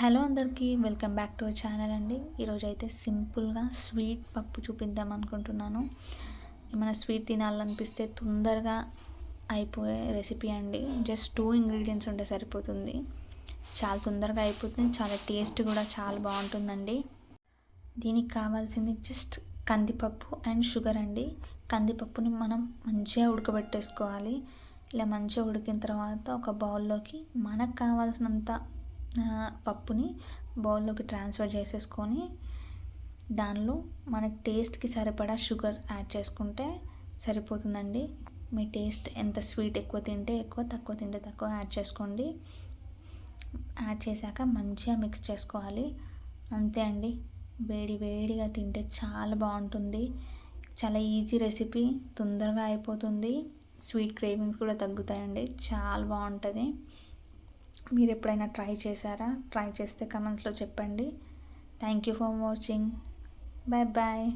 Hello అందరికీ welcome back to our channel అండి. ఈరోజు అయితే సింపుల్గా స్వీట్ పప్పు చూపిద్దాం అనుకుంటున్నాను. ఏమైనా స్వీట్ తినాలనిపిస్తే తొందరగా అయిపోయే రెసిపీ అండి. జస్ట్ టూ ఇంగ్రీడియంట్స్ ఉంటే సరిపోతుంది. చాలా తొందరగా అయిపోతుంది. చాలా టేస్ట్ కూడా చాలా బాగుంటుందండి. దీనికి కావాల్సింది జస్ట్ కందిపప్పు అండ్ షుగర్ అండి. కందిపప్పుని మనం మంచిగా ఉడకబెట్టేసుకోవాలి. ఇలా మంచిగా ఉడికిన తర్వాత ఒక బౌల్లోకి మనకు కావాల్సినంత పప్పుని బౌల్లోకి ట్రాన్స్ఫర్ చేసేసుకొని దానిలో మనకి టేస్ట్కి సరిపడా షుగర్ యాడ్ చేసుకుంటే సరిపోతుందండి. మీ టేస్ట్ ఎంత స్వీట్ ఎక్కువ తింటే ఎక్కువ తక్కువ తింటే తక్కువ యాడ్ చేసుకోండి. యాడ్ చేశాక మంచిగా మిక్స్ చేసుకోవాలి. అంతే అండి. వేడి వేడిగా తింటే చాలా బాగుంటుంది. చాలా ఈజీ రెసిపీ తొందరగా అయిపోతుంది. స్వీట్ క్రేవింగ్స్ కూడా తగ్గుతాయండి. చాలా బాగుంటుంది. మీరు ఎప్పుడైనా ట్రై చేశారా? ట్రై చేస్తే కమెంట్స్లో చెప్పండి. Thank you for watching. Bye bye.